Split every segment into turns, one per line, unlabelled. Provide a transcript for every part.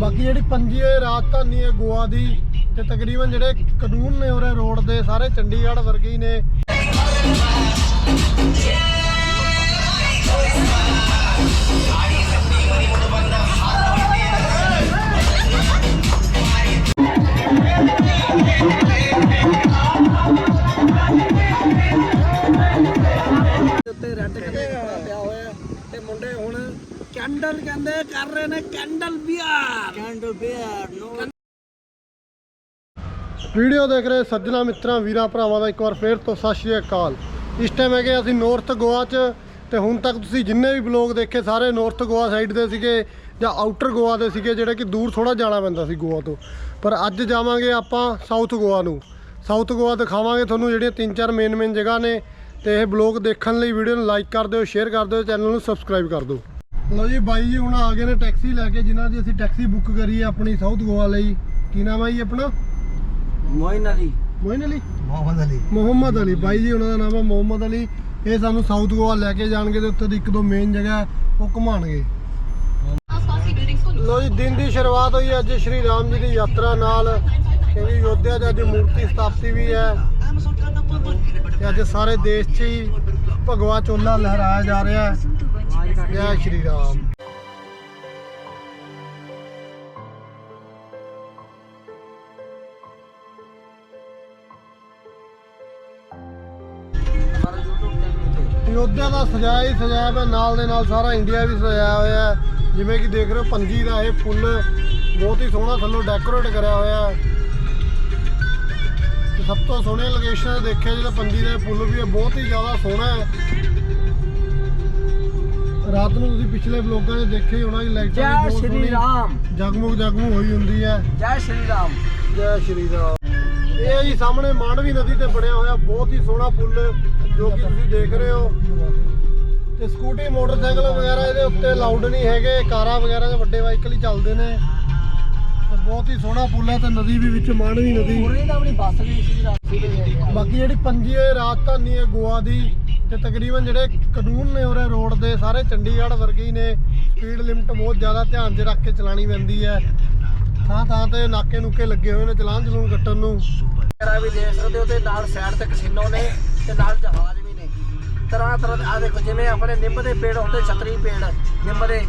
ਬਾਕੀ ਜਿਹੜੀ ਪੰਜੀ ਰਾਜਧਾਨੀ ਹੈ, ਗੋਆ ਦੀ ਤੇ ਤਕਰੀਬਨ ਜਿਹੜੇ ਕਾਨੂੰਨ ਨੇ ਉਰੇ ਰੋਡ ਦੇ, ਸਾਰੇ ਚੰਡੀਗੜ੍ਹ ਵਰਗੇ ਹੀ ਨੇ।
ਕੈਂਡਲ ਕਹਿੰਦੇ ਕਰ ਰਹੇ ਨੇ ਕੈਂਡਲ ਬੀਅਰ ਕੈਂਡਲ ਬੀਅਰ ਨੋ
ਵੀਡੀਓ ਦੇਖ ਰਹੇ ਸੱਜਣਾ ਮਿੱਤਰਾਂ ਵੀਰਾਂ ਭਰਾਵਾਂ ਦਾ ਇੱਕ ਵਾਰ ਫੇਰ ਤੋਂ ਸਤਿ ਸ਼੍ਰੀ ਅਕਾਲ। ਇਸ ਟਾਈਮ ਹੈਗੇ ਅਸੀਂ ਨਾਰਥ ਗੋਆ 'ਚ ਤੇ ਹੁਣ ਤੱਕ ਤੁਸੀਂ ਜਿੰਨੇ ਵੀ ਬਲੌਗ ਦੇਖੇ ਸਾਰੇ ਨਾਰਥ ਗੋਆ ਸਾਈਡ ਦੇ ਸੀਗੇ ਜਾਂ ਆਊਟਰ ਗੋਆ ਦੇ ਸੀਗੇ ਜਿਹੜੇ ਕਿ ਦੂਰ ਥੋੜਾ ਜਾਣਾ ਪੈਂਦਾ ਸੀ ਗੋਆ ਤੋਂ। ਪਰ ਅੱਜ ਜਾਵਾਂਗੇ ਆਪਾਂ ਸਾਊਥ ਗੋਆ ਨੂੰ। ਸਾਊਥ ਗੋਆ ਦਿਖਾਵਾਂਗੇ ਤੁਹਾਨੂੰ ਜਿਹੜੀਆਂ ਤਿੰਨ ਚਾਰ ਮੇਨ ਮੇਨ ਜਗ੍ਹਾ ਨੇ ਤੇ ਇਹ ਬਲੌਗ ਦੇਖਣ ਲਈ ਵੀਡੀਓ ਨੂੰ ਲਾਈਕ ਕਰ ਦਿਓ ਸ਼ੇਅਰ ਕਰ ਦਿਓ ਚੈਨਲ ਨੂੰ ਸਬਸਕ੍ਰਾਈਬ ਕਰ ਦਿਓ। ਲਓ ਜੀ ਬਾਈ ਜੀ ਹੁਣ ਆ ਗਏ ਨੇ ਟੈਕਸੀ ਲੈ ਕੇ ਜਿਨ੍ਹਾਂ ਦੀ ਅਸੀਂ ਟੈਕਸੀ ਬੁੱਕ ਕਰੀ ਹੈ ਆਪਣੀ ਸਾਊਥ ਗੋਆ ਲਈ। ਕੀ ਨਾਮ ਹੈ ਜੀ ਆਪਣਾ?
ਮੋਇਨ ਅਲੀ।
ਮੋਇਨ ਅਲੀ?
ਮੁਹੰਮਦ ਅਲੀ।
ਮੁਹੰਮਦ ਅਲੀ। ਬਾਈ ਜੀ ਉਹਨਾਂ ਦਾ ਨਾਮ ਹੈ ਮੁਹੰਮਦ ਅਲੀ। ਇਹ ਸਾਨੂੰ ਸਾਊਥ ਗੋਆ ਲੈ ਕੇ ਜਾਣਗੇ ਤੇ ਉੱਥੇ ਦੀ ਇੱਕ ਦੋ ਮੇਨ ਜਗ੍ਹਾ ਹੈ, ਉਹ ਘੁਮਾਣਗੇ। ਲੋ ਜੀ ਦਿਨ ਦੀ ਸ਼ੁਰੂਆਤ ਹੋਈ ਅੱਜ ਸ਼੍ਰੀ ਰਾਮ ਜੀ ਦੀ ਯਾਤਰਾ ਨਾਲ। ਕਿਉਂਕਿ ਯੋਧਿਆ 'ਚ ਅੱਜ ਮੂਰਤੀ ਸਥਾਪਤੀ ਵੀ ਹੈ। ਤੇ ਅੱਜ ਸਾਰੇ ਦੇਸ਼ 'ਚ ਹੀ ਭਗਵਾ ਚੋਲਾ ਲਹਿਰਾਇਆ ਜਾ ਰਿਹਾ ਹੈ। ਜੈ ਸ਼੍ਰੀ ਰਾਮ। ਅਯੋਧਿਆ ਦਾ ਸਜਾਇਆ ਹੀ ਸਜਾਇਆ ਹੋਇਆ ਨਾਲ ਦੇ ਨਾਲ ਸਾਰਾ ਇੰਡੀਆ ਵੀ ਸਜਾਇਆ ਹੋਇਆ ਹੈ। ਜਿਵੇਂ ਕਿ ਦੇਖ ਰਹੇ ਹੋ, ਪੰਜੀ ਦਾ ਇਹ ਫੁੱਲ ਬਹੁਤ ਹੀ ਸੋਹਣਾ ਥੱਲੋਂ ਡੈਕੋਰੇਟ ਕਰਿਆ ਹੋਇਆ ਹੈ। ਸਭ ਤੋਂ ਸੋਹਣੇ ਲੋਕੇਸ਼ਨ ਦੇਖਿਆ, ਜਿਹੜਾ ਪੰਜੀ ਦਾ ਇਹ ਫੁੱਲ ਵੀ ਹੈ, ਬਹੁਤ ਹੀ ਜ਼ਿਆਦਾ ਸੋਹਣਾ ਹੈ। ਰਾਤ ਨੂੰ ਤੁਸੀਂ ਪਿਛਲੇ ਵਲੋਗਾਂ 'ਚ ਦੇਖਿਆ ਹੀ ਹੋਣਾ ਕਿ ਲਾਈਟਾਂ
ਜੈ
ਬਹੁਤ
ਸ਼੍ਰੀ
ਸੋਹਣੀ
ਰਾਮ।
ਜਗਮਗ ਜਗਮਗ ਹੋਈ ਹੁੰਦੀ ਹੈ।
ਜੈ ਸ਼੍ਰੀ ਰਾਮ।
ਜੈ ਸ਼੍ਰੀ ਰਾਮ। ਇਹ ਜੀ ਸਾਹਮਣੇ ਮਾਂਡਵੀ ਨਦੀ ਤੇ ਬਣਿਆ ਹੋਇਆ ਬਹੁਤ ਹੀ ਸੋਹਣਾ ਪੁੱਲ ਜੋ ਕਿ ਤੁਸੀਂ ਦੇਖ ਰਹੇ ਹੋ। ਤੇ ਸਕੂਟੀ ਮੋਟਰਸਾਈਕਲ ਵਗੈਰਾ ਇਹਦੇ ਉੱਤੇ ਅਲਾਉਡ ਨਹੀਂ ਹੈਗੇ। ਕਾਰਾਂ ਵਗੈਰਾ ਦੇ ਵੱਡੇ ਵਾਹੀਕਲ ਹੀ ਚੱਲਦੇ ਨੇ। ਤੇ ਬਹੁਤ ਹੀ ਸੋਹਣਾ ਪੁੱਲ ਹੈ ਤੇ ਨਦੀ ਵੀ ਵਿੱਚ ਮਾਂਡਵੀ ਨਦੀ।
ਪੂਰੇ ਤਾਂ ਆਪਣੀ ਬੱਸ ਸ਼੍ਰੀ ਰਾਮ। ਜੀ ਦੇ
ਬਾਕੀ ਜਿਹੜੀ ਪੰਜੀ ਰਾਜਧਾਨੀ ਹੈ ਗੋਆ ਦੀ। ਤੇ ਤਕਰੀਬਨ ਜਿਹੜੇ ਕਾਨੂੰਨ ਨੇ ਉਰੇ ਰੋਡ ਦੇ, ਸਾਰੇ ਚੰਡੀਗੜ੍ਹ ਵਰਗੇ ਹੀ ਨੇ। ਸਪੀਡ ਲਿਮਟ ਬਹੁਤ ਜ਼ਿਆਦਾ ਧਿਆਨ 'ਚ ਰੱਖ ਕੇ ਚਲਾਣੀ ਪੈਂਦੀ ਹੈ। ਥਾਂ ਥਾਂ ਤੇ ਨਾਕੇ ਨੁਕੇ ਲੱਗੇ ਹੋਏ ਨੇ ਚਲਾਨ ਜਲੂਨ ਕੱਟਣ ਨੂੰ।
ਵਗੈਰਾ ਵੀ ਦੇਖ ਸਕਦੇ ਹੋ ਤੇ ਨਾਲ ਸਾਈਡ ਤੇ ਕਸਿਨੋ ਨੇ ਤੇ ਨਾਲ ਜਹਾਜ਼ ਵੀ ਨੇ। ਤਰ੍ਹਾਂ ਤਰ੍ਹਾਂ ਦੇ ਆ ਦੇਖੋ, ਜਿਵੇਂ ਆਪਣੇ ਨਿੰਮ ਦੇ ਪੇੜ ਹੁੰਦੇ, ਛਤਰੀ ਪੇੜ, ਨਿੰਮ ਦੇ,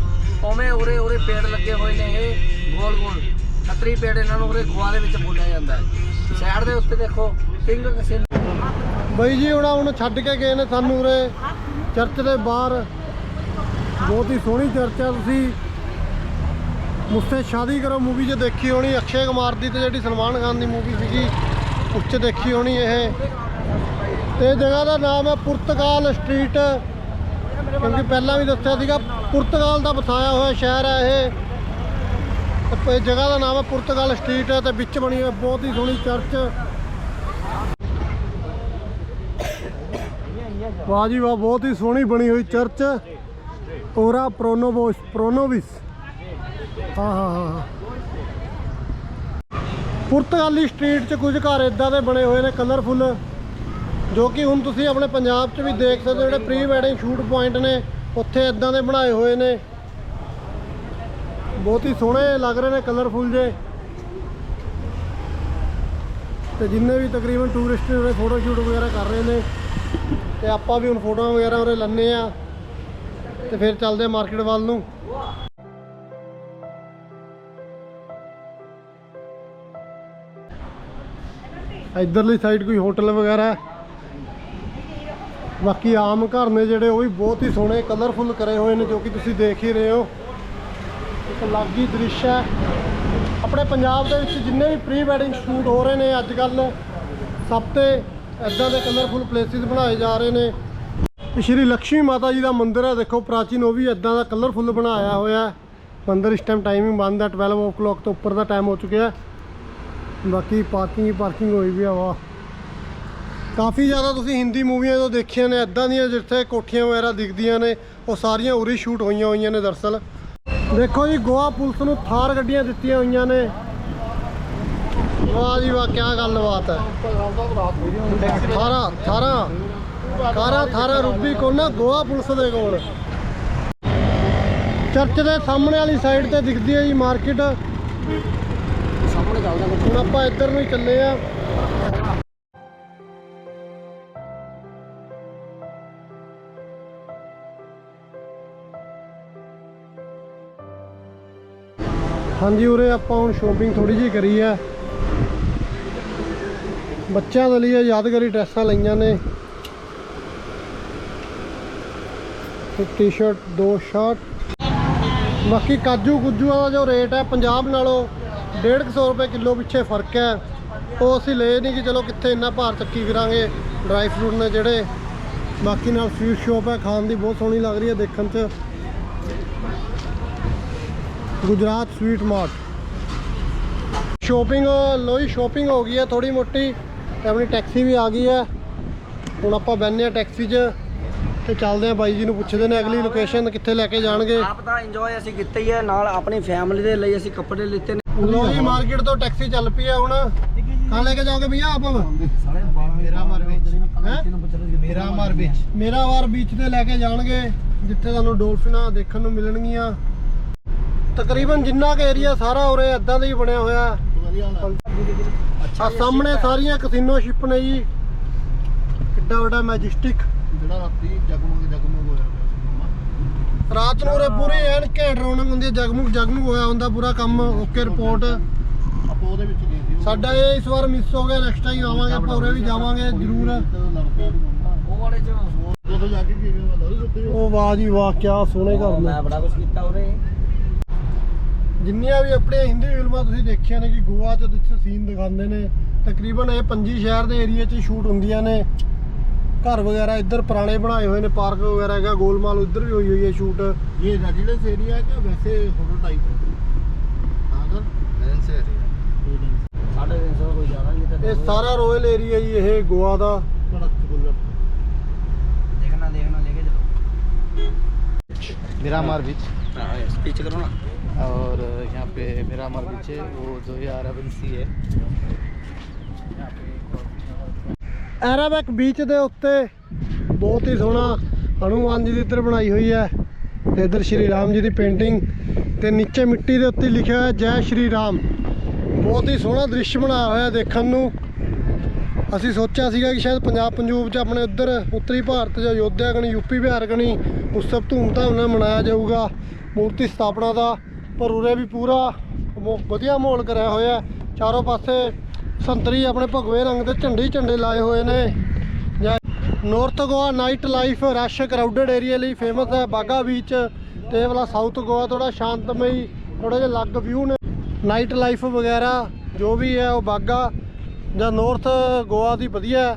ਉਵੇਂ ਉਰੇ ਉਰੇ ਪੇੜ ਲੱਗੇ ਹੋਏ ਨੇ ਇਹ, ਗੋਲ ਗੋਲ। ਛਤਰੀ ਪੇੜ ਇਹਨਾਂ ਨੂੰ ਉਰੇ ਗੋਆ ਦੇ ਵਿੱਚ ਬੋਲਿਆ ਜਾਂਦਾ ਹੈ। ਸਾਈਡ ਦੇ ਉੱਤੇ ਦੇਖੋ ਕਿੰਗ ਕਸਿਨੋ
ਬਈ ਜੀ, ਹੁਣ ਹੁਣ ਛੱਡ ਕੇ ਗਏ ਨੇ ਸਾਨੂੰ ਉਰੇ। ਚਰਚ ਦੇ ਬਾਹਰ। ਬਹੁਤ ਹੀ ਸੋਹਣੀ ਚਰਚ ਆ ਤੁਸੀਂ। ਮੁੱਸੇ ਸ਼ਾਦੀ ਕਰੋ ਮੂਵੀ 'ਚ ਦੇਖੀ ਹੋਣੀ। ਅਕਸ਼ੇ ਕੁਮਾਰ ਦੀ ਤੇ ਜਿਹੜੀ ਸਲਮਾਨ ਖਾਨ ਦੀ ਮੂਵੀ ਸੀਗੀ, ਉਸ 'ਚ ਦੇਖੀ ਹੋਣੀ ਇਹ। ਤੇ ਜਗ੍ਹਾ ਦਾ ਨਾਮ ਹੈ ਪੁਰਤਗਾਲ ਸਟਰੀਟ। ਕਿਉਂਕਿ ਪਹਿਲਾਂ ਵੀ ਦੱਸਿਆ ਸੀਗਾ, ਪੁਰਤਗਾਲ ਦਾ ਬਸਾਇਆ ਹੋਇਆ ਸ਼ਹਿਰ ਹੈ ਇਹ। ਤੇ ਜਗ੍ਹਾ ਦਾ ਨਾਮ ਹੈ ਪੁਰਤਗਾਲ ਸਟਰੀਟ ਤੇ ਵਿੱਚ ਬਣੀ ਹੋਈ ਬਹੁਤ ਹੀ ਸੋਹਣੀ ਚਰਚ। ਵਾਹ ਜੀ ਵਾਹ, ਬਹੁਤ ਹੀ ਸੋਹਣੀ ਬਣੀ ਹੋਈ ਚਰਚ। ਓਰਾ ਪ੍ਰੋਨੋਵੋਸ ਪ੍ਰੋਨੋਵਿਸ। ਹਾਂ ਹਾਂ ਹਾਂ ਹਾਂ। ਪੁਰਤਗਾਲੀ ਸਟਰੀਟ 'ਚ ਕੁਝ ਘਰ ਇਦਾਂ ਦੇ ਬਣੇ ਹੋਏ ਨੇ ਕਲਰਫੁੱਲ ਜੋ ਕਿ ਹੁਣ ਤੁਸੀਂ ਆਪਣੇ ਪੰਜਾਬ 'ਚ ਵੀ ਦੇਖ ਸਕਦੇ ਹੋ, ਜਿਹੜੇ ਪ੍ਰੀ ਵੈਡਿੰਗ ਸ਼ੂਟ ਪੁਆਇੰਟ ਨੇ, ਉੱਥੇ ਇਦਾਂ ਦੇ ਬਣਾਏ ਹੋਏ ਨੇ। ਬਹੁਤ ਹੀ ਸੋਹਣੇ ਲੱਗ ਰਹੇ ਨੇ ਕਲਰਫੁੱਲ ਜੇ। ਤੇ ਜਿੰਨੇ ਵੀ ਤਕਰੀਬਨ ਟੂਰਿਸਟ ਨੇ ਫੋਟੋ ਸ਼ੂਟ ਵਗੈਰਾ ਕਰ ਰਹੇ ਨੇ ਤੇ ਆਪਾਂ ਵੀ ਹੁਣ ਫੋਟੋਆਂ ਵਗੈਰਾ ਉਰੇ ਲੰਨੇ ਆ ਤੇ ਫਿਰ ਚੱਲਦੇ ਆ ਮਾਰਕੀਟ ਵੱਲ ਨੂੰ। ਇਧਰਲੀ ਸਾਈਡ ਕੋਈ ਹੋਟਲ ਵਗੈਰਾ ਬਾਕੀ ਆਮ ਘਰ ਨੇ ਜਿਹੜੇ, ਉਹ ਵੀ ਬਹੁਤ ਹੀ ਸੋਹਣੇ ਕਲਰਫੁੱਲ ਕਰੇ ਹੋਏ ਨੇ, ਜੋ ਕਿ ਤੁਸੀਂ ਦੇਖ ਹੀ ਰਹੇ ਹੋ। ਇੱਕ ਅਲੱਗ ਹੀ ਦ੍ਰਿਸ਼ ਹੈ। ਆਪਣੇ ਪੰਜਾਬ ਦੇ ਵਿੱਚ ਜਿੰਨੇ ਵੀ ਪ੍ਰੀ ਵੈਡਿੰਗ ਸ਼ੂਟ ਹੋ ਰਹੇ ਨੇ, ਅੱਜ ਕੱਲ ਸਭ ਤੇ ਇਦਾਂ ਦੇ ਕਲਰਫੁੱਲ ਪਲੇਸਿਸ ਬਣਾਏ ਜਾ ਰਹੇ ਨੇ। ਸ਼੍ਰੀ ਲక్ష్ਮੀ ਮਾਤਾ ਜੀ ਦਾ ਮੰਦਿਰ ਹੈ, ਦੇਖੋ ਪ੍ਰਾਚੀਨ ਉਹ ਵੀ ਇਦਾਂ ਦਾ ਕਲਰਫੁੱਲ ਬਣਾਇਆ ਹੋਇਆ ਹੈ। ਮੰਦਿਰ ਇਸ ਟਾਈਮ ਟਾਈਮਿੰਗ ਬੰਦ ਹੈ 12 o'clock ਤੋਂ ਉੱਪਰ ਦਾ ਟਾਈਮ ਹੋ ਚੁੱਕਿਆ ਬਾਕੀ ਪਾਰਕਿੰਗ ਹੀ ਪਾਰਕਿੰਗ ਹੋਈ ਵੀ ਆ ਵਾ ਕਾਫੀ ਜ਼ਿਆਦਾ ਤੁਸੀਂ ਹਿੰਦੀ ਮੂਵੀਆਂ ਤੋਂ ਦੇਖੀਆਂ ਨੇ, ਇਦਾਂ ਦੀਆਂ ਜਿੱਥੇ ਕੋਠੀਆਂ ਵਗੈਰਾ ਦਿਖਦੀਆਂ ਨੇ, ਉਹ ਸਾਰੀਆਂ ਉਰੀ ਸ਼ੂਟ ਹੋਈਆਂ ਹੋਈਆਂ ਨੇ ਦਰਅਸਲ ਦੇਖੋ ਜੀ, ਗੋਆ ਪੁਲਿਸ ਨੂੰ ਥਾਰ ਗੱਡੀਆਂ ਦਿੱਤੀਆਂ ਹੋਈਆਂ ਨੇ। ਵਾਹ ਜੀ ਵਾਹ ਕੀ ਗੱਲਬਾਤ ਹੈ। ਥਾਰਾ ਥਾਰਾ ਥਾਰਾ ਥਾਰਾ ਰੂਬੀ ਕੋਲ ਗੋਆ ਪੁਲਿਸ ਦੇ ਕੋਲ। ਚਰਚ ਦੇ ਸਾਹਮਣੇ ਵਾਲੀ ਸਾਈਡ ਤੇ ਦਿਖਦੀ ਹੈ ਜੀ ਮਾਰਕੀਟ
ਸਾਹਮਣੇ ਚੱਲਦਾ
ਹੁਣ ਆਪਾਂ ਇੱਧਰ ਨੂੰ ਹੀ ਚੱਲੇ ਆ ਹਾਂਜੀ ਉਰੇ ਆਪਾਂ ਹੁਣ ਸ਼ੋਪਿੰਗ ਥੋੜੀ ਜਿਹੀ ਕਰੀ ਹੈ। ਬੱਚਿਆਂ ਦੇ ਲਈ ਇਹ ਯਾਦਗਾਰੀ ਡਰੈਸਾਂ ਲਈਆਂ ਨੇ। ਇੱਕ ਟੀ-ਸ਼ਰਟ ਦੋ ਸ਼ਰਟ ਬਾਕੀ ਕਾਜੂ ਕੁਜੂਆਂ ਦਾ ਜੋ ਰੇਟ ਹੈ, ਪੰਜਾਬ ਨਾਲੋਂ 150 ਰੁਪਏ ਕਿਲੋ ਪਿੱਛੇ ਫ਼ਰਕ ਹੈ। ਉਹ ਅਸੀਂ ਲਏ ਨਹੀਂ ਕਿ ਚਲੋ ਕਿੱਥੇ ਇੰਨਾ ਭਾਰ ਚੱਕੀ ਫਿਰਾਂਗੇ ਡਰਾਈ ਫਰੂਟ ਨੇ ਜਿਹੜੇ। ਬਾਕੀ ਨਾਲ ਸਵੀਟ ਸ਼ੋਪ ਹੈ, ਖਾਣ ਦੀ ਬਹੁਤ ਸੋਹਣੀ ਲੱਗ ਰਹੀ ਹੈ ਦੇਖਣ 'ਚ। ਗੁਜਰਾਤ ਸਵੀਟ ਮਾਰਟ ਸ਼ੋਪਿੰਗ ਲੋਈ ਸ਼ੋਪਿੰਗ ਹੋ ਗਈ ਹੈ ਥੋੜੀ ਮੋਟੀ। ਤੇ ਆਪਣੀ ਟੈਕਸੀ ਵੀ ਆ ਗਈ ਹੈ ਹੁਣ ਆਪਾਂ ਬੈਠਨੇ ਆ ਟੈਕਸੀ 'ਚ ਤੇ ਚੱਲਦੇ ਆ ਬਾਈ ਜੀ ਨੂੰ ਪੁੱਛਦੇ ਨੇ ਅਗਲੀ ਲੋਕੇਸ਼ਨ ਕਿੱਥੇ ਲੈ ਕੇ ਜਾਣਗੇ।
ਆਪ ਤਾਂ ਇੰਜੋਏ ਅਸੀਂ ਕੀਤਾ ਹੀ ਹੈ ਨਾਲ ਆਪਣੀ ਫੈਮਿਲੀ ਦੇ ਲਈ ਅਸੀਂ ਕੱਪੜੇ ਲਿੱਤੇ ਨੇ।
ਲੋ ਜੀ ਮਾਰਕੀਟ ਤੋਂ ਟੈਕਸੀ ਚੱਲ ਪਈ ਹੈ ਹੁਣ। ਕਹਾਂ ਲੈ ਕੇ ਜਾਓਗੇ ਭਈਆ ਆਪ?
ਮੇਰਾ ਮਾਰ ਵਿੱਚ? ਮੇਰਾ ਮਾਰ ਵਿੱਚ।
ਮੇਰਾ ਵਾਰ ਬੀਚ ਤੇ ਲੈ ਕੇ ਜਾਣਗੇ ਜਿੱਥੇ ਤੁਹਾਨੂੰ ਡੋਲਫਿਨਾਂ ਦੇਖਣ ਨੂੰ ਮਿਲਣਗੀਆਂ। ਤਕਰੀਬਨ ਜਿੰਨਾ ਕੁ ਏਰੀਆ ਸਾਰਾ ਉਰੇ ਇਦਾਂ ਦਾ ਹੀ ਬਣਿਆ ਹੋਇਆ। ਆ ਸਾਹਮਣੇ ਸਾਰੀਆਂ ਕਸੀਨੋ ਸ਼ਿਪ ਨੇ ਜੀ। ਕਿੱਡਾ ਵੱਡਾ ਮੈਜਿਸਟਿਕ।
ਜਿਹੜਾ ਰਾਤੀ ਜਗਮਗ ਜਗਮਗ ਹੋਇਆ ਪਿਆ ਸੀ ਮਾਮਾ।
ਰਾਤ ਨੂੰ ਉਰੇ ਪੂਰੀ ਐਨ ਘੈਂਟ ਰੌਣਕ ਹੁੰਦੀ ਹੈ ਜਗਮੁਗ ਜਗਮੁਗ ਹੋਇਆ ਹੁੰਦਾ ਪੂਰਾ ਕੰਮ ਓਕੇ ਰਿਪੋਰਟ।
ਆਪਾਂ ਉਹਦੇ ਵਿੱਚ ਗਏ ਸੀ।
ਸਾਡਾ ਇਹ ਇਸ ਵਾਰ ਮਿਸ ਹੋ ਗਿਆ ਨੈਕਸਟ ਟਾਈਮ ਆਵਾਂਗੇ ਆਪਾਂ ਉਰੇ ਵੀ ਜਾਵਾਂਗੇ ਜ਼ਰੂਰ।
ਉਹ ਵਾਲੇ ਚ।
ਜਾ ਕੇ ਕੀ
ਉਹ ਵਾਹ ਜੀ ਵਾਹ ਕੀ ਸੋਹਣੇ ਘਰ ਨੇ।
ਮੈਂ ਬੜਾ ਕੁਝ ਕੀਤਾ ਉਰੇ।
ਜਿੰਨੀਆਂ ਵੀ ਆਪਣੇ ਹਿੰਦੀ ਫਿਲਮਾਂ ਤੁਸੀਂ ਦੇਖੀਆਂ ਨੇ ਕਿ ਗੋਆ 'ਚ ਜਿੱਥੇ ਸੀਨ ਦਿਖਾਉਂਦੇ ਨੇ ਤਕਰੀਬਨ ਇਹ ਪੰਜੀ ਸ਼ਹਿਰ ਦੇ ਏਰੀਆ 'ਚ ਸ਼ੂਟ ਹੁੰਦੀਆਂ ਨੇ। ਘਰ ਵਗੈਰਾ ਇੱਧਰ ਪੁਰਾਣੇ ਬਣਾਏ ਹੋਏ ਨੇ ਪਾਰਕ ਵਗੈਰਾ ਹੈਗਾ ਗੋਲਮਾਲ ਉੱਧਰ ਵੀ ਹੋਈ ਹੋਈ ਹੈ ਸ਼ੂਟ
ਇਹ ਰੈਜ਼ੀਡੈਂਸ ਏਰੀਆ ਹੈ ਕਿ ਵੈਸੇ ਹੋਟਲ ਟਾਈਪ ਹੈ? ਹਾਂ ਰੈਜ਼ੀਡੈਂਸ
ਏਰੀਆ ਸਾਡੇ ਰੈਜ਼ੀਡੈਂਸ ਕੋਈ ਜ਼ਿਆਦਾ ਨਹੀਂ ਤਾਂ
ਇਹ ਸਾਰਾ ਰੋਇਲ ਏਰੀਆ ਜੀ ਇਹ ਗੋਆ ਦਾ।
ਦੇਖਣਾ ਦੇਖਣਾ ਲੈ ਕੇ ਚਲੋ।
ਮੇਰਾ ਮਾਰ ਵਿੱਚ।
ਹਾਂ ਸਪੀਚ ਕਰੋ ਨਾ।
और यहाँ पे मिरामार बीच है वो जो है अरबन सी है
ਐਰਾਬੈਕ ਬੀਚ ਦੇ ਉੱਤੇ ਬਹੁਤ ਹੀ ਸੋਹਣਾ ਹਨੂਮਾਨ ਜੀ ਦੀ ਇੱਧਰ ਬਣਾਈ ਹੋਈ ਹੈ ਤੇ ਇੱਧਰ ਸ਼੍ਰੀ ਰਾਮ ਜੀ ਦੀ ਪੇਂਟਿੰਗ ਤੇ ਨੀਚੇ ਮਿੱਟੀ ਦੇ ਉੱਤੇ ਲਿਖਿਆ ਹੋਇਆ ਜੈ ਸ਼੍ਰੀ ਰਾਮ ਬਹੁਤ ਹੀ ਸੋਹਣਾ ਦ੍ਰਿਸ਼ ਬਣਾਇਆ ਹੋਇਆ ਦੇਖਣ ਨੂੰ ਅਸੀਂ ਸੋਚਿਆ ਸੀਗਾ ਕਿ ਸ਼ਾਇਦ ਪੰਜਾਬ ਪੰਜੂਬ 'ਚ ਆਪਣੇ ਉੱਧਰ ਉੱਤਰੀ ਭਾਰਤ 'ਚ ਅਯੋਧਿਆ ਕਣੀ ਯੂਪੀ ਬਿਹਾਰ ਕਣੀ ਉਤਸਵ ਧੂਮਧਾਮ ਨਾਲ ਮਨਾਇਆ ਜਾਊਗਾ ਮੂਰਤੀ ਸਥਾਪਨਾ ਦਾ ਪਰ ਉਰੇ ਵੀ ਪੂਰਾ ਮੋ- ਵਧੀਆ ਮਾਹੌਲ ਕਰਿਆ ਹੋਇਆ ਚਾਰੋਂ ਪਾਸੇ ਸੰਤਰੀ ਆਪਣੇ ਭਗਵੇ ਰੰਗ ਦੇ ਝੰਡੇ ਝੰਡੇ ਲਾਏ ਹੋਏ ਨੇ। ਜਾਂ north Goa night life rush crowded area ਲਈ ਫੇਮਸ ਹੈ ਬਾਗਾ ਬੀਚ ਤੇ ਇਹ ਵਾਲਾ ਸਾਊਥ ਗੋਆ ਥੋੜਾ ਸ਼ਾਂਤਮਈ ਥੋੜਾ ਜਿਹਾ ਅਲੱਗ ਵਿਊ ਨੇ। ਨਾਈਟ ਲਾਈਫ ਵਗੈਰਾ ਜੋ ਵੀ ਹੈ ਉਹ ਬਾਗਾ ਜਾਂ ਨਾਰਥ ਗੋਆ ਦੀ ਵਧੀਆ ਹੈ।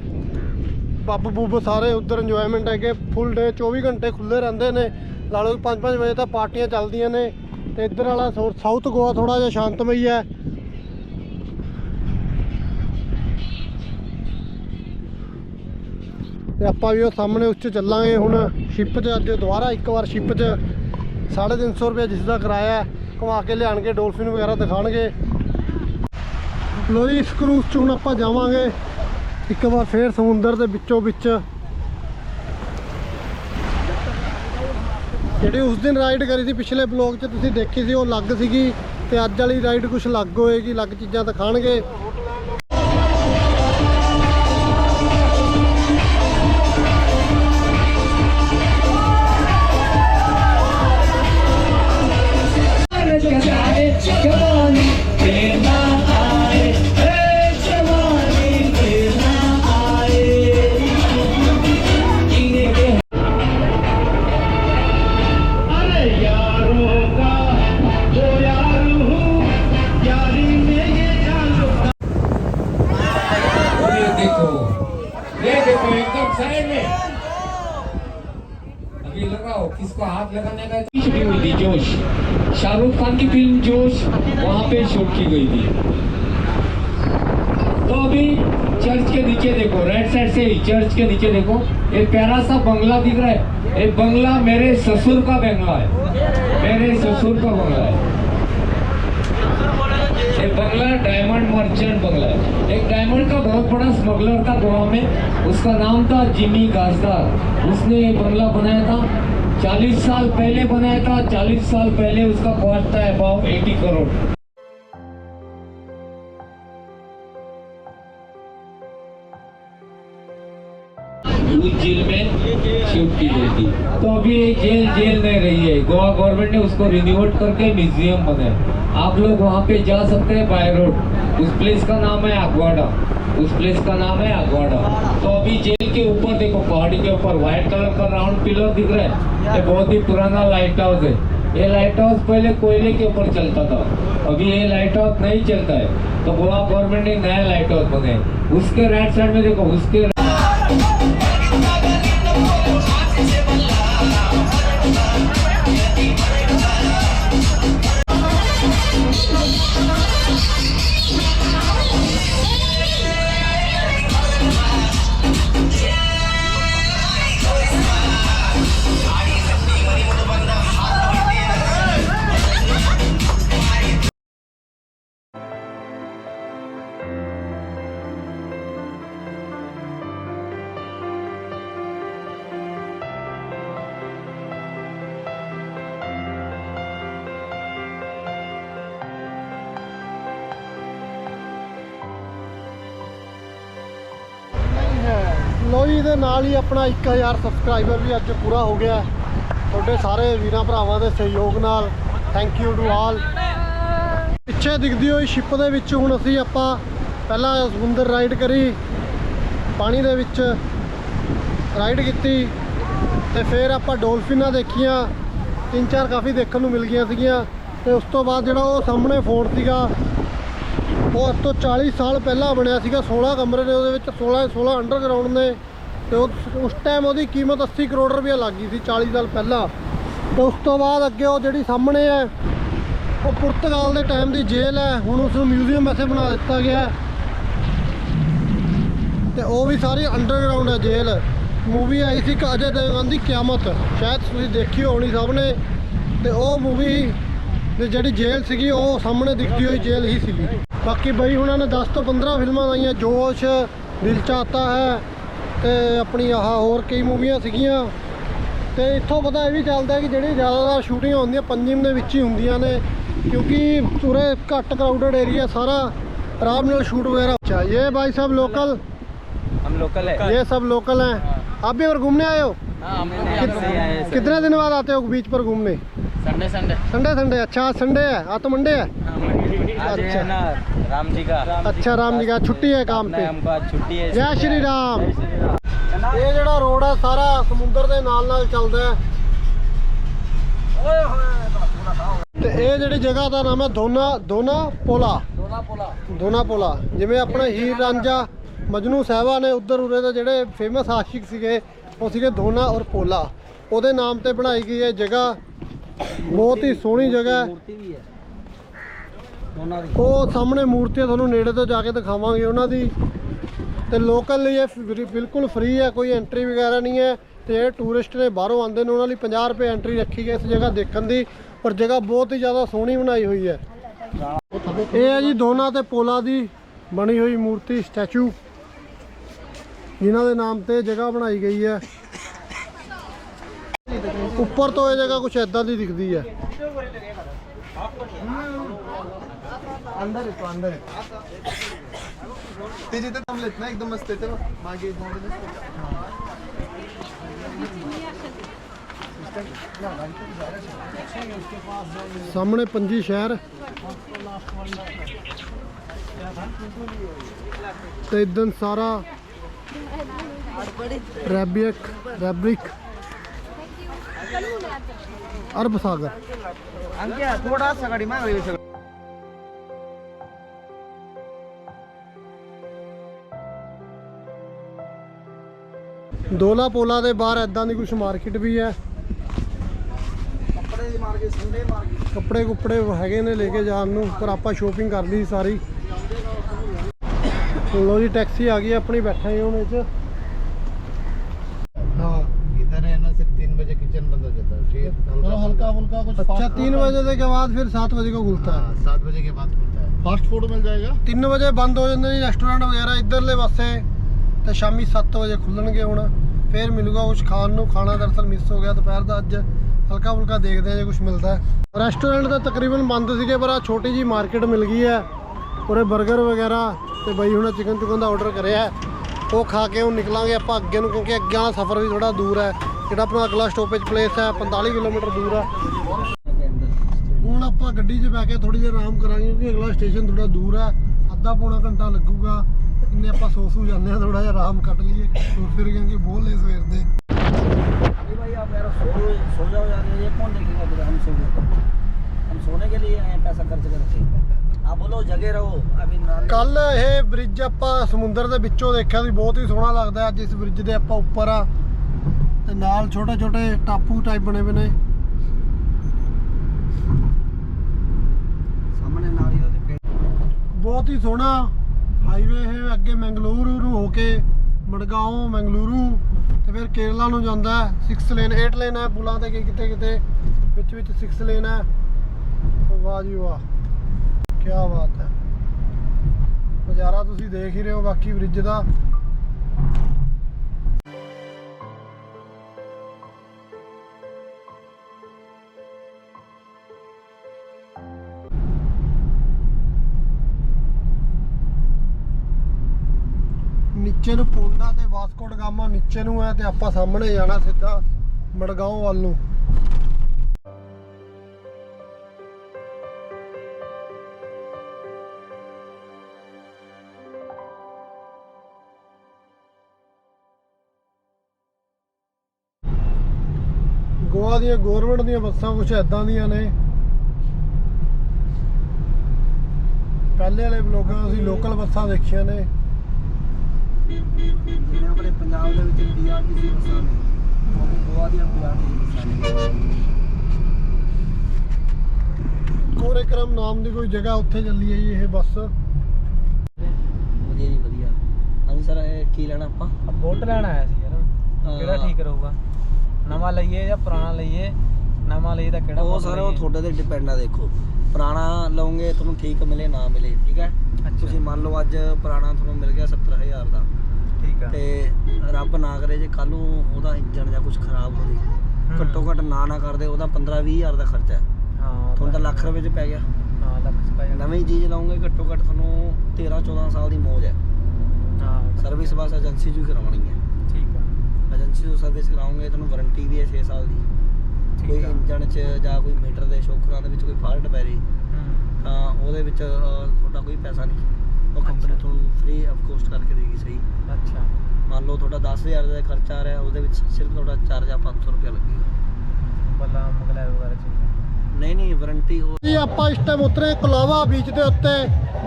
ਪੱਬ ਪੁੱਬ ਸਾਰੇ ਉਧਰ ਇੰਜੋਇਮੈਂਟ ਹੈਗੇ ਫੁੱਲ ਡੇ 24 ਘੰਟੇ ਖੁੱਲੇ ਰਹਿੰਦੇ ਨੇ। ਲਾ ਲਓ 5-5 ਵਜੇ ਤੱਕ ਪਾਰਟੀਆਂ ਚੱਲਦੀਆਂ ਨੇ। ਤੇ ਇੱਧਰ ਵਾਲਾ ਸੌ- ਸਾਊਥ ਗੋਆ ਥੋੜਾ ਜਿਹਾ ਸ਼ਾਂਤਮਈ ਹੈ। ਤੇ ਆਪਾਂ ਵੀ ਉਹ ਸਾਹਮਣੇ ਉਸ 'ਚ ਚੱਲਾਂਗੇ ਹੁਣ। ਸ਼ਿਪ 'ਚ ਅੱਜ ਦੁਬਾਰਾ ਇੱਕ ਵਾਰ ਸ਼ਿਪ 'ਚ 350 ਰੁਪਏ ਜਿਸ ਦਾ ਕਿਰਾਇਆ ਹੈ, ਘੁਮਾ ਕੇ ਲਿਆਣਗੇ ਡੋਲਫਿਨ ਵਗੈਰਾ ਦਿਖਾਣਗੇ ਲੋ ਜੀ, ਇਸ ਕਰੂਜ਼ 'ਚ ਹੁਣ ਆਪਾਂ ਜਾਵਾਂਗੇ। ਇੱਕ ਵਾਰ ਫੇਰ ਸਮੁੰਦਰ ਦੇ ਵਿੱਚੋਂ ਵਿੱਚ। ਜਿਹੜੀ ਉਸ ਦਿਨ ਰਾਈਡ ਕਰੀ ਸੀ, ਪਿਛਲੇ ਬਲੌਗ 'ਚ ਤੁਸੀਂ ਦੇਖੀ ਸੀ, ਉਹ ਅਲੱਗ ਸੀਗੀ ਤੇ ਅੱਜ ਵਾਲੀ ਰਾਈਡ ਕੁਝ ਅਲੱਗ ਹੋਏਗੀ, ਅਲੱਗ ਚੀਜ਼ਾਂ ਦਿਖਾਣਗੇ।
तो अभी चर्च के नीचे देखो राइट साइड से ही चर्च के नीचे देखो। एक प्यारा सा बंगला दिख रहा है। ये बंगला मेरे ससुर का बंगला है। मेरे ससुर का बंगला है। ये बंगला डायमंड मर्चेंट बंगला है। एक डायमंड का बहुत बड़ा स्मगलर था गोवा में। उसका नाम था जिमी गाजदार उसने ये बंगला बनाया था। चालीस साल पहले बनाया था। चालीस साल पहले उसका कॉस्ट था अबाउट एटी करोड़। की गई थी। तो अभी ये जेल जेल नहीं रही है। गोवा गवर्नमेंट ने उसको रिन्यूट करके म्यूज़ियम बनाया। आप लोग वहाँ पे जा सकते हैं बाय रोड उस प्लेस का नाम है अगवाड़ा उस प्लेस का नाम है अगवाड़ा तो अभी जेल के ऊपर देखो, पहाड़ी के ऊपर व्हाइट कलर का राउंड पिलर दिख रहा है। ये बहुत ही पुराना लाइट हाउस है। ये लाइट हाउस पहले कोयले के ऊपर चलता था। अभी ये लाइट हाउस नहीं चलता है। तो गोवा गवर्नमेंट ने नया लाइट हाउस बनाया उसके राइट साइड में देखो, उसके
ਨਾਲ ਹੀ ਆਪਣਾ 1000 ਸਬਸਕ੍ਰਾਈਬਰ ਵੀ ਅੱਜ ਪੂਰਾ ਹੋ ਗਿਆ ਤੁਹਾਡੇ ਸਾਰੇ ਵੀਰਾਂ ਭਰਾਵਾਂ ਦੇ ਸਹਿਯੋਗ ਨਾਲ। ਥੈਂਕ ਯੂ ਟੂ ਆਲ ਪਿੱਛੇ ਦਿਖਦੀ ਹੋਈ ਸ਼ਿਪ ਦੇ ਵਿੱਚ ਹੁਣ ਅਸੀਂ ਆਪਾਂ ਪਹਿਲਾਂ ਸਮੁੰਦਰ ਰਾਈਡ ਕਰੀ। ਪਾਣੀ ਦੇ ਵਿੱਚ ਰਾਈਡ ਕੀਤੀ ਤੇ ਫਿਰ ਆਪਾਂ ਡੋਲਫਿਨਾਂ ਦੇਖੀਆਂ। ਤਿੰਨ ਚਾਰ ਕਾਫੀ ਦੇਖਣ ਨੂੰ ਮਿਲ ਗਈਆਂ ਸੀਗੀਆਂ। ਤੇ ਉਸ ਤੋਂ ਬਾਅਦ ਜਿਹੜਾ ਉਹ ਸਾਹਮਣੇ ਫੋਰਟ ਸੀਗਾ, ਉਹ ਅੱਜ ਤੋਂ 40 ਸਾਲ ਪਹਿਲਾਂ ਬਣਿਆ ਸੀਗਾ। 16 ਕਮਰੇ ਨੇ ਉਹਦੇ ਵਿੱਚ 16 16 ਅੰਡਰਗਰਾਉਂਡ ਨੇ। ਤੇ ਉਹ ਉਸ ਟਾਈਮ ਉਹਦੀ ਕੀਮਤ 80 ਕਰੋੜ ਰੁਪਇਆ ਲੱਗ ਗਈ ਸੀ 40 ਸਾਲ ਪਹਿਲਾਂ। ਤੇ ਉਸ ਤੋਂ ਬਾਅਦ ਅੱਗੇ ਉਹ ਜਿਹੜੀ ਸਾਹਮਣੇ ਹੈ, ਉਹ ਪੁਰਤਗਾਲ ਦੇ ਟਾਈਮ ਦੀ ਜੇਲ੍ਹ ਹੈ, ਹੁਣ ਉਸ ਨੂੰ ਮਿਊਜ਼ੀਅਮ ਵੈਸੇ ਬਣਾ ਦਿੱਤਾ ਗਿਆ ਹੈ। ਤੇ ਉਹ ਵੀ ਸਾਰੀ ਅੰਡਰਗਰਾਉਂਡ ਹੈ ਜੇਲ੍ਹ। ਮੂਵੀ ਆਈ ਸੀ ਇੱਕ ਅਜੇ ਦੇਵਗਨ ਦੀ ਕਿਆਮਤ, ਸ਼ਾਇਦ ਤੁਸੀਂ ਦੇਖੀ ਹੋਣੀ ਸਭ ਨੇ ਤੇ ਉਹ ਮੂਵੀ ਦੀ ਜਿਹੜੀ ਜੇਲ੍ਹ ਸੀਗੀ, ਉਹ ਸਾਹਮਣੇ ਦਿਖਦੀ ਹੋਈ ਜੇਲ੍ਹ ਹੀ ਸੀਗੀ। ਬਾਕੀ ਬਈ ਉਹਨਾਂ ਨੇ 10 ਤੋਂ 15 ਫਿਲਮਾਂ ਆਈਆਂ ਜੋਸ਼ ਦਿਲ ਚਾਹਤਾ ਹੈ ਤੇ ਆਪਣੀ ਆਹ ਹੋਰ ਕਈ ਮੂਵੀਆਂ ਸੀਗੀਆਂ ਤੇ ਇੱਥੋਂ ਪਤਾ ਇਹ ਵੀ ਚੱਲਦਾ ਕਿ ਜਿਹੜੀ ਜ਼ਿਆਦਾਤਰ ਸ਼ੂਟਿੰਗਾਂ ਹੁੰਦੀਆਂ ਪੰਜਮ ਦੇ ਵਿੱਚ ਹੀ ਹੁੰਦੀਆਂ ਨੇ ਕਿਉਂਕਿ ਪੂਰੇ ਘੱਟ ਕਰਾਊਡਡ ਏਰੀਆ ਸਾਰਾ ਆਰਾਮ ਨਾਲ ਸ਼ੂਟ ਵਗੈਰਾ अच्छा ये भाई साहब लोकल
हम लोकल है
ये सब लोकल हैं आप भी और घूमने आए हो
हाँ, हम लोग यहाँ से आए हैं
कितने दिन बाद आते हो बीच पर घूमने
संडे संडे
संडे संडे अच्छा आज संडे है आज तो मंडे है
आज
अच्छा।
है ना राम जी का
अच्छा राम जी का छुट्टी है काम पे
हमको आज छुट्टी है
ਜੈ ਸ਼੍ਰੀ ਰਾਮ ਇਹ ਜਿਹੜਾ ਰੋਡ ਆ ਸਾਰਾ ਸਮੁੰਦਰ ਦੇ ਨਾਲ ਨਾਲ ਚੱਲਦਾ ਹੈ ਤੇ ਇਹ ਜਿਹੜੀ ਜਗ੍ਹਾ ਦਾ ਨਾਮ ਹੈ ਦੋਨਾ ਦੋਨਾ ਪੋਲਾ
ਦੋਨਾ ਪੋਲਾ
ਦੋਨਾ ਪੋਲਾ ਜਿਵੇਂ ਆਪਣਾ ਹੀਰ ਰਾਂਝਾ ਮਜਨੂ ਸਾਹਿਬਾ ਨੇ ਉੱਧਰ ਉਰੇ ਦੇ ਜਿਹੜੇ ਫੇਮਸ ਆਸ਼ਿਕ ਸੀਗੇ ਉਹ ਸੀਗੇ ਦੋਨਾ ਔਰ ਪੋਲਾ ਉਹਦੇ ਨਾਮ ਤੇ ਬਣਾਈ ਗਈ ਹੈ ਜਗ੍ਹਾ ਬਹੁਤ ਹੀ ਸੋਹਣੀ ਜਗ੍ਹਾ ਹੈ
ਮੂਰਤੀ ਵੀ ਹੈ ਦੋਨਾਂ ਦੀ।
ਉਹ ਸਾਹਮਣੇ ਮੂਰਤੀਆਂ ਤੁਹਾਨੂੰ ਨੇੜੇ ਤੋਂ ਜਾ ਕੇ ਦਿਖਾਵਾਂਗੇ ਉਹਨਾਂ ਦੀ। ਤੇ ਲੋਕਲ ਲਈ ਇਹ ਫਰੀ- ਬਿਲਕੁਲ ਫ੍ਰੀ ਹੈ ਕੋਈ ਐਂਟਰੀ ਵਗੈਰਾ ਨਹੀਂ ਹੈ। ਤੇ ਜਿਹੜੇ ਟੂਰਿਸਟ ਨੇ ਬਾਹਰੋਂ ਆਉਂਦੇ ਨੇ, ਉਹਨਾਂ ਲਈ 50 ਰੁਪਏ ਐਂਟਰੀ ਰੱਖੀ ਗਈ ਇਸ ਜਗ੍ਹਾ ਦੇਖਣ ਦੀ। ਪਰ ਜਗ੍ਹਾ ਬਹੁਤ ਹੀ ਜ਼ਿਆਦਾ ਸੋਹਣੀ ਬਣਾਈ ਹੋਈ ਹੈ। ਇਹ ਹੈ ਜੀ ਦੋਨਾਂ ਤੇ ਪੋਲਾ ਦੀ ਬਣੀ ਹੋਈ ਮੂਰਤੀ, ਸਟੈਚੂ। ਜਿਨ੍ਹਾਂ ਦੇ ਨਾਮ ਤੇ ਜਗ੍ਹਾ ਬਣਾਈ ਗਈ ਹੈ। ਉੱਪਰ ਤੋਂ ਇਹ ਜਗ੍ਹਾ ਕੁਝ ਐਦਾਂ ਦੀ ਦਿਖਦੀ ਹੈ।
अंदर येतो अंदर येतो ते जिथे थांबलेत ना एकदम मस्त येते मागे
ਸਾਹਮਣੇ ਪੰਜੀ ਸ਼ਹਿਰ ਤੇ ਇਦਾਂ ਸਾਰਾ ਰੈਬਿਕ ਰੈਬਰਿਕ ਅਰਬ ਸਾਗਰ
अंक्या थोडा सकाळी मागली
ਦੋਲਾ ਪੋਲਾ ਦੇ ਬਾਹਰ ਇਦਾਂ ਦੀ ਕੁਝ ਮਾਰਕੀਟ ਵੀ ਹੈ
ਕੱਪੜੇ ਮਾਰ ਕੇ ਸੰਡੇ ਮਾਰ ਕੇ
ਕੱਪੜੇ ਕੁੱਪੜੇ ਹੈਗੇ ਨੇ ਲੈ ਕੇ ਜਾਣ ਨੂੰ ਪਰ ਆਪਾਂ ਸ਼ੋਪਿੰਗ ਕਰ ਲਈ ਸਾਰੀ ਲੋ ਜੀ ਟੈਕਸੀ ਆ ਗਈ ਹੈ ਆਪਣੀ ਬੈਠੇ ਹਾਂ ਹੁਣ ਇਹ 'ਚ ਹਾਂ
इधर है ना सिर्फ तीन बजे किचन बंद हो जाता है फिर हल्का हल्का फुल्का कुछ
अच्छा तीन बजे के बाद फिर सात बजे को खुलता है
हाँ सात बजे के बाद खुलता है फास्ट फूड मिल जाएगा
3 ਵਜੇ ਬੰਦ ਹੋ ਜਾਂਦੇ ਨੇ ਰੈਸਟੋਰੈਂਟ ਵਗੈਰਾ ਇਧਰਲੇ ਪਾਸੇ ਤੇ ਸ਼ਾਮੀ 7 ਵਜੇ ਖੁੱਲਣਗੇ ਹੁਣ ਫੇਰ ਮਿਲੂਗਾ ਕੁਝ ਖਾਣ ਨੂੰ, ਖਾਣਾ ਦਰਅਸਲ ਮਿਸ ਹੋ ਗਿਆ ਦੁਪਹਿਰ ਦਾ, ਅੱਜ ਹਲਕਾ ਫੁਲਕਾ ਦੇਖਦੇ ਆ ਜੇ ਕੁਝ ਮਿਲਦਾ ਰੈਸਟੋਰੈਂਟ ਤਾਂ ਤਕਰੀਬਨ ਬੰਦ ਸੀਗੇ, ਪਰ ਆ ਛੋਟੀ ਜੀ ਮਾਰਕੀਟ ਮਿਲ ਗਈ ਹੈ। ਉਰੇ 버ਗਰ ਵਗੈਰਾ ਤੇ ਬਈ ਹੁਣ ਚਿਕਨ ਚੁਕਨ ਦਾ ਆਰਡਰ ਕਰਿਆ ਉਹ ਖਾ ਕੇ ਹੁਣ ਨਿਕਲਾਂਗੇ ਆਪਾਂ ਅੱਗੇ ਨੂੰ, ਕਿਉਂਕਿ ਅੱਗੇ ਵਾਲਾ ਸਫ਼ਰ ਵੀ ਥੋੜਾ ਦੂਰ ਹੈ। ਜਿਹੜਾ ਆਪਣਾ ਅਗਲਾ ਸਟਾਪੇਜ ਪਲੇਸ ਹੈ 45 ਕਿਲੋਮੀਟਰ ਦੂਰ ਹੈ। ਹੁਣ ਆਪਾਂ ਗੱਡੀ 'ਚ ਬੈ ਕੇ ਥੋੜੀ ਦੇਰ ਆਰਾਮ ਕਰਾਂਗੇ, ਕਿਉਂਕਿ ਅਗਲਾ ਸਟੇਸ਼ਨ ਥੋੜਾ ਦੂਰ ਹੈ। ਅੱਧਾ ਪੌਣਾ ਘੰਟਾ ਲੱਗੂਗਾ। ਇੰਨੇ ਆਪਾਂ ਸੋ ਸੂ ਜਾਂਦੇ ਆ ਥੋੜਾ ਜਿਹਾ ਆਰਾਮ ਕੱਢ ਲਈਏ ਤੁਰ ਫਿਰ ਕਿਉਂਕਿ ਬਹੁਤ ਲੈ ਸਵੇਰ ਦੇ
अभी भाई आप यार सो सो जाओ यार ये कौन देखेगा फिर हम सो गए हम सोने के लिए आए हैं पैसा खर्च करके आप बोलो जगह रहो अभी नानी
ਕੱਲ ਇਹ ਬ੍ਰਿਜ ਆਪਾਂ ਸਮੁੰਦਰ ਦੇ ਵਿੱਚੋਂ ਦੇਖਿਆ ਸੀ ਬਹੁਤ ਹੀ ਸੋਹਣਾ ਲੱਗਦਾ ਅੱਜ ਇਸ ਬ੍ਰਿਜ ਦੇ ਆਪਾਂ ਉੱਪਰ ਆ ਤੇ ਨਾਲ ਛੋਟੇ ਛੋਟੇ ਟਾਪੂ ਟਾਈਪ ਬਣੇ ਹੋਏ ਨੇ
सामने नारियल के पेड़
ਬਹੁਤ ਹੀ ਸੋਹਣਾ ਹਾਈਵੇ ਹੈ, ਅੱਗੇ ਮੰਗਲੁਰੂ ਨੂੰ ਹੋ ਕੇ ਮੜਗਾਉਂ ਮੰਗਲੁਰੂ ਤੇ ਫਿਰ ਕੇਰਲਾ ਨੂੰ ਜਾਂਦਾ ਹੈ। 6 ਲੇਨ 8 ਲੇਨ ਹੈ, ਪੁਲਾਂ ਤੇ ਕਿਤੇ ਕਿਤੇ, ਵਿੱਚ ਵਿੱਚ 6 ਲੇਨ ਹੈ। ਵਾਹ ਜੀ ਵਾਹ ਕੀ ਬਾਤ ਹੈ। ਨਜ਼ਾਰਾ ਤੁਸੀਂ ਦੇਖ ਹੀ ਰਹੇ ਹੋ ਬਾਕੀ ਬ੍ਰਿਜ ਦਾ। ਨੀਚੇ ਨੂੰ ਪੋਂਡਾ ਤੇ ਵਾਸਕੋ ਗਾਮਾ ਨੀਚੇ ਨੂੰ ਹੈ ਤੇ ਆਪਾਂ ਸਾਹਮਣੇ ਜਾਣਾ ਸਿੱਧਾ ਮੜਗਾਉਂ ਵੱਲ ਨੂੰ। ਗੋਆ ਦੀਆਂ ਗਵਰਨਮੈਂਟ ਦੀਆਂ ਬੱਸਾਂ ਕੁਝ ਐਦਾਂ ਦੀਆਂ ਨੇ। ਪਹਿਲੇ ਵਾਲੇ ਬਲੋਗਾਂ ਅਸੀਂ ਲੋਕਲ ਬੱਸਾਂ ਦੇਖੀਆਂ ਨੇ।
ਜਿਵੇਂ ਆਪਣੇ ਪੰਜਾਬ ਦੇ ਵਿੱਚ ਪੀਆਰਟੀਸੀ ਬੱਸਾਂ ਨੇ ਉਹ ਵੀ ਗੋਆ ਦੀਆਂ ਪੀਆਰਟੀਸੀ ਬੱਸਾਂ ਨੇ
ਕੋਰੇਕਰਮ ਨਾਮ ਦੀ ਕੋਈ ਜਗ੍ਹਾ ਉੱਥੇ ਚੱਲੀ ਹੈ ਜੀ ਇਹ ਬੱਸ।
ਵਧੀਆ ਜੀ ਵਧੀਆ। ਹਾਂਜੀ ਸਰ ਇਹ ਕੀ ਲੈਣਾ ਆਪਾਂ?
ਬੋਟ ਲੈਣ ਆਇਆ ਸੀ ਯਾਰ। ਕਿਹੜਾ ਠੀਕ ਰਹੂਗਾ? ਨਵਾਂ ਲਈਏ ਜਾਂ ਪੁਰਾਣਾ ਲਈਏ? ਨਵਾਂ ਲਈਏ ਤਾਂ ਕਿਹੜਾ
ਉਹ ਸਰ ਉਹ? ਤੁਹਾਡੇ ਤੇ ਡਿਪੈਂਡ ਆ ਦੇਖੋ। ਪੁਰਾਣਾ ਲਓਗੇ ਤੁਹਾਨੂੰ ਠੀਕ ਮਿਲੇ ਨਾ ਮਿਲੇ ਠੀਕ ਹੈ? ਤੁਸੀਂ ਮੰਨ ਲਓ ਅੱਜ ਪੁਰਾਣਾ ਤੁਹਾਨੂੰ ਮਿਲ ਗਿਆ 70000 ਦਾ।
ਠੀਕ ਆ।
ਤੇ ਰੱਬ ਨਾ ਕਰੇ ਜੇ ਕੱਲ ਨੂੰ ਉਹਦਾ ਇੰਜਨ ਜਾਂ ਕੁਝ ਖਰਾਬ ਹੋ। ਜੇ। ਘੱਟੋ ਘੱਟ ਨਾ ਨਾ ਕਰਦੇ ਉਹਦਾ 15 20000 ਦਾ ਖਰਚਾ ਹੈ।
ਹਾਂ
ਤੁਹਾਨੂੰ ਤਾਂ। ਲੱਖ ਰੁਪਏ ਚ ਪੈ ਗਿਆ।
ਹਾਂ ਲੱਖ ਚ ਪੈ ਜਾਣਾ
ਨਵੀਂ ਚੀਜ਼ ਲਾਉਂਗੇ ਘੱਟੋ ਘੱਟ ਤੁਹਾਨੂੰ 13 14 ਸਾਲ ਦੀ ਮੌਜ ਹੈ।
ਹਾਂ।
ਸਰਵਿਸ ਬਸ ਏਜੰਸੀ ਚੋਂ ਹੀ ਕਰਵਾਉਣੀ ਹੈ।
ਠੀਕ ਆ।
ਏਜੰਸੀ ਤੋਂ ਸਰਵਿਸ ਕਰਾਉਂਗੇ ਤੁਹਾਨੂੰ ਵਾਰੰਟੀ ਵੀ ਹੈ 6 ਸਾਲ ਦੀ। ਕੋਈ ਇੰਜਨ 'ਚ ਜਾਂ ਕੋਈ ਮੀਟਰ ਦੇ ਸ਼ੋਕਰਾਂ ਦੇ ਵਿੱਚ ਕੋਈ ਫਾਲਟ ਪੈ ਰਹੀ
ਹੂੰ।
ਤਾਂ ਉਹਦੇ ਵਿੱਚ ਤੁਹਾਡਾ ਕੋਈ ਪੈਸਾ ਨਹੀਂ। ਉਹ ਕੰਪਨੀ। ਤੁਹਾਨੂੰ ਫ੍ਰੀ ਆਫ ਕੋਸਟ ਕਰਕੇ ਦੇਗੀ ਸਹੀ।
ਅੱਛਾ।
ਮੰਨ ਲਓ ਤੁਹਾਡਾ 10000 ਦਾ ਖਰਚਾ ਆ ਰਿਹਾ ਉਹਦੇ ਵਿੱਚ ਸਿਰਫ ਤੁਹਾਡਾ 4 ਜਾਂ 500 ਰੁਪਏ ਲੱਗੇਗਾ।
ਬੱਲਾ ਮੁਗਲਾ ਵਗੈਰਾ ਚ
ਨਹੀਂ ਨਹੀਂ ਵਾਰੰਟੀ ਉਹ
ਜੀ ਆਪਾਂ ਇਸ ਟਾਈਮ ਉਤਰੇ ਕੋਲਾਵਾ ਬੀਚ ਦੇ ਉੱਤੇ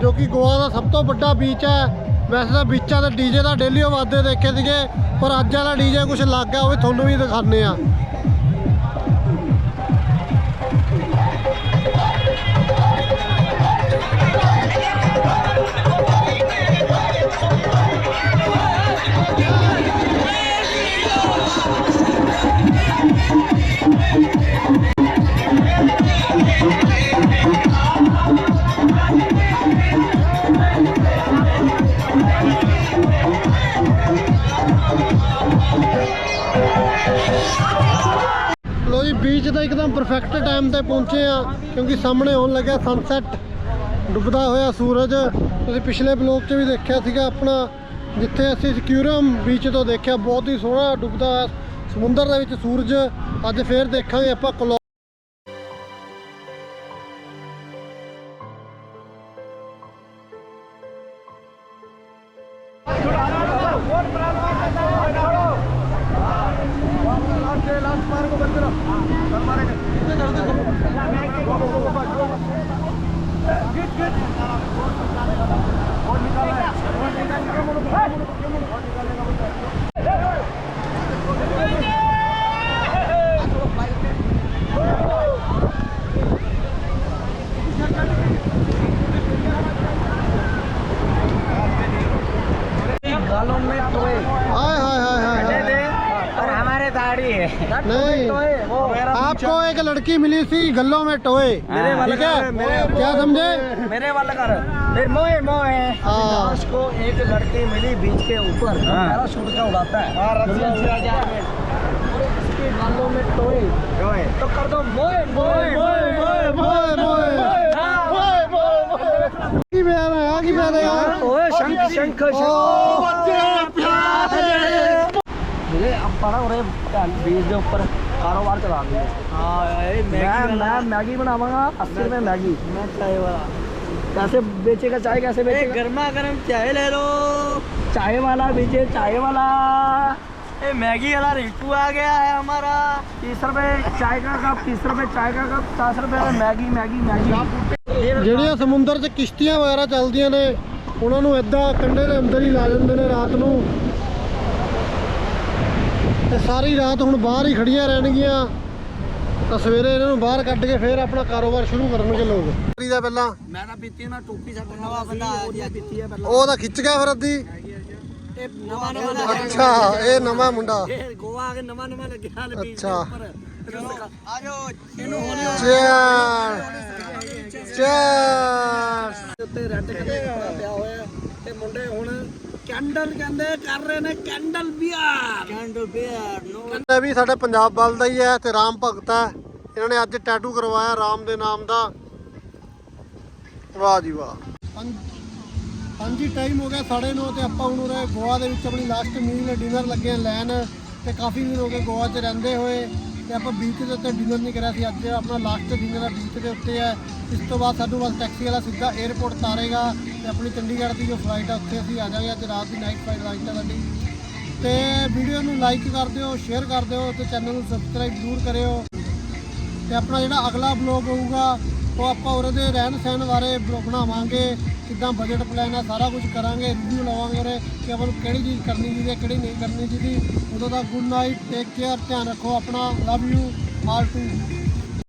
ਜੋ ਕਿ ਗੋਆ ਦਾ ਸਭ ਤੋਂ ਵੱਡਾ ਬੀਚ ਹੈ। ਵੈਸੇ ਤਾਂ ਬੀਚਾਂ ਦੇ ਡੀਜੇ ਦਾ ਡੇਲੀ ਵਾਦੇ ਦੇਖੇ ਸੀਗੇ ਪਰ ਅੱਜ ਵਾਲਾ ਡੀਜੇ ਕੁਝ ਲੱਗ ਗਿਆ ਉਹ ਵੀ ਤੁਹਾਨੂੰ ਵੀ ਦਿਖਾਣੇ ਆ ਇੱਕਦਮ ਪਰਫੈਕਟ ਟਾਈਮ ਤੇ ਪਹੁੰਚੇ ਆ, ਕਿਉਂਕਿ ਸਾਹਮਣੇ ਆਉਣ ਲੱਗਾ ਸਨਸੈਟ ਡੁੱਬਦਾ ਹੋਇਆ ਸੂਰਜ। ਤੁਸੀਂ ਪਿਛਲੇ ਬਲੌਗ 'ਚ ਵੀ ਦੇਖਿਆ ਸੀਗਾ ਆਪਣਾ, ਜਿੱਥੇ ਅਸੀਂ ਸਿਕਿਊਰਮ ਬੀਚ ਤੋਂ ਦੇਖਿਆ, ਬਹੁਤ ਹੀ ਸੋਹਣਾ ਡੁੱਬਦਾ ਸਮੁੰਦਰ ਦੇ ਵਿੱਚ ਸੂਰਜ। ਅੱਜ ਫੇਰ ਦੇਖਾਂਗੇ ਆਪਾਂ
गलों में टोए
ठीक है क्या समझे
मेरे वाला कर मोए मोए को एक लड़की मिली बीच के ऊपर उड़ाता है में तो कर दो मोए मोए मोए
मोए मोए
मोए कारोबार चला रही ਲਈਏ
हाँ
मैं मैं मैगी बनावांगा अस्सी रुपए मैगी मैं चाय वाला कैसे बेचेगा चाय कैसे बेचेगा
गर्मा गर्म चाय ले लो
चाय वाला बेचे चाय वाला
ए मैगी वाला रिंकू आ गया है हमारा
तीस रुपए चाय का कप तीस रुपए चाय का कप पचास रुपए में मैगी मैगी मैगी
ਜਿਹੜੀਆਂ ਸਮੁੰਦਰ 'ਚ ਕਿਸ਼ਤੀਆਂ ਵਗੈਰਾ ਚੱਲਦੀਆਂ ਨੇ ਉਹਨਾਂ ਨੂੰ ਇਦਾਂ ਕੰਢੇ ਦੇ ਅੰਦਰ ਹੀ ਲਾ ਦਿੰਦੇ ਨੇ ਰਾਤ ਨੂੰ ਤੇ ਸਾਰੀ ਰਾਤ ਹੁਣ ਬਾਹਰ ਹੀ ਖੜੀਆਂ ਰਹਿਣਗੀਆਂ ਤਾਂ ਸਵੇਰੇ ਇਹਨਾਂ ਨੂੰ ਬਾਹਰ ਕੱਢ ਕੇ ਫੇਰ ਆਪਣਾ ਕਾਰੋਬਾਰ ਸ਼ੁਰੂ ਕਰਨਗੇ ਲੋਕ। ਕਰੀ ਦਾ ਪਹਿਲਾਂ।
ਮੈਂ ਤਾਂ ਬੀਤੀ ਨਾ ਟੋਪੀ ਛੱਡਣ ਵਾਲਾ ਬੰਦਾ ਆ ਗਿਆ ਬੀਤੀ ਆ ਪਹਿਲਾਂ
ਉਹ ਤਾਂ ਖਿੱਚ ਗਿਆ ਫਿਰ ਅੱਧੀ। ਅੱਛਾ ਇਹ ਨਵਾਂ ਮੁੰਡਾ।
ਮੁੰਡੇ ਹੁਣ ਕੈਂਡਲ ਕਹਿੰਦੇ ਕਰ ਰਹੇ ਨੇ ਕੈਂਡਲ ਬੀਅਰ
ਕੈਂਡਲ ਬੀਅਰ
ਕਹਿੰਦਾ ਵੀ ਸਾਡਾ ਪੰਜਾਬ ਵੱਲ ਦਾ ਹੀ ਹੈ ਤੇ ਰਾਮ ਭਗਤ ਹੈ। ਇਹਨਾਂ ਨੇ ਅੱਜ ਟੈਟੂ ਕਰਵਾਇਆ ਰਾਮ ਦੇ ਨਾਮ ਦਾ। ਵਾਹ ਜੀ ਵਾਹ। ਹਾਂਜੀ ਟਾਈਮ ਹੋ ਗਿਆ 9:30 ਤੇ ਆਪਾਂ ਹੁਣ ਉਰੇ ਗੋਆ ਦੇ ਵਿੱਚ ਆਪਣੀ ਲਾਸਟ ਮੀਲ ਡਿਨਰ ਲੱਗੇ ਲੈਣ ਤੇ ਕਾਫੀ ਦਿਨ ਹੋ ਗਏ ਗੋਆ 'ਚ ਰਹਿੰਦੇ ਹੋਏ। ਤੇ ਆਪਾਂ ਬੀਚ ਦੇ ਉੱਤੇ ਡਿਨਰ ਨਹੀਂ ਕਰਿਆ ਸੀ ਅੱਜ। ਆਪਣਾ ਲਾਸਟ ਡਿਨਰ ਆ ਬੀਚ ਦੇ ਉੱਤੇ ਹੈ ਇਸ ਤੋਂ ਬਾਅਦ ਸਾਨੂੰ ਬਸ ਟੈਕਸੀ ਵਾਲਾ ਸਿੱਧਾ 에ਅਰਪੋਰਟ ਤਾਰੇਗਾ ਤੇ ਆਪਣੀ ਚੰਡੀਗੜ੍ਹ ਦੀ ਜੋ ਫਲਾਈਟ ਆ ਉੱਥੇ ਅਸੀਂ ਆ ਜਾਵਾਂਗੇ ਅੱਜ ਰਾਤ ਦੀ ਨਾਈਟ ਫਲਾਈਟ ਰਾਈਟ ਸਾਡੀ ਤੇ ਵੀਡੀਓ ਨੂੰ ਲਾਈਕ ਕਰ ਦਿਓ ਸ਼ੇਅਰ ਕਰ ਦਿਓ ਤੇ ਚੈਨਲ ਨੂੰ ਸਬਸਕ੍ਰਾਈਬ ਜ਼ਰੂਰ ਕਰਿਓ। ਤੇ ਆਪਣਾ ਜਿਹੜਾ ਅਗਲਾ ਬਲੌਗ ਹੋਊਗਾ ਉਹ ਆਪਾਂ ਉਹਦੇ ਰਹਿਣ ਸਹਿਣ ਬਾਰੇ ਬਲੌਗ ਬਣਾਵਾਂਗੇ, ਕਿੱਦਾਂ ਬਜਟ ਪਲਾਨ ਹੈ ਸਾਰਾ ਕੁਝ ਕਰਾਂਗੇ ਰਿਵਿਊ ਲਵਾਂਗੇ ਉਰੇ ਕਿ ਆਪਾਂ ਨੂੰ ਕਿਹੜੀ ਚੀਜ਼ ਕਰਨੀ ਚਾਹੀਦੀ ਹੈ, ਕਿਹੜੀ ਨਹੀਂ ਕਰਨੀ ਚਾਹੀਦੀ। ਉਦੋਂ ਦਾ ਗੁੱਡ ਨਾਈਟ ਟੇਕ ਕੇਅਰ ਧਿਆਨ ਰੱਖੋ ਆਪਣਾ ਲਵ ਯੂ ਆਲ ਟੂ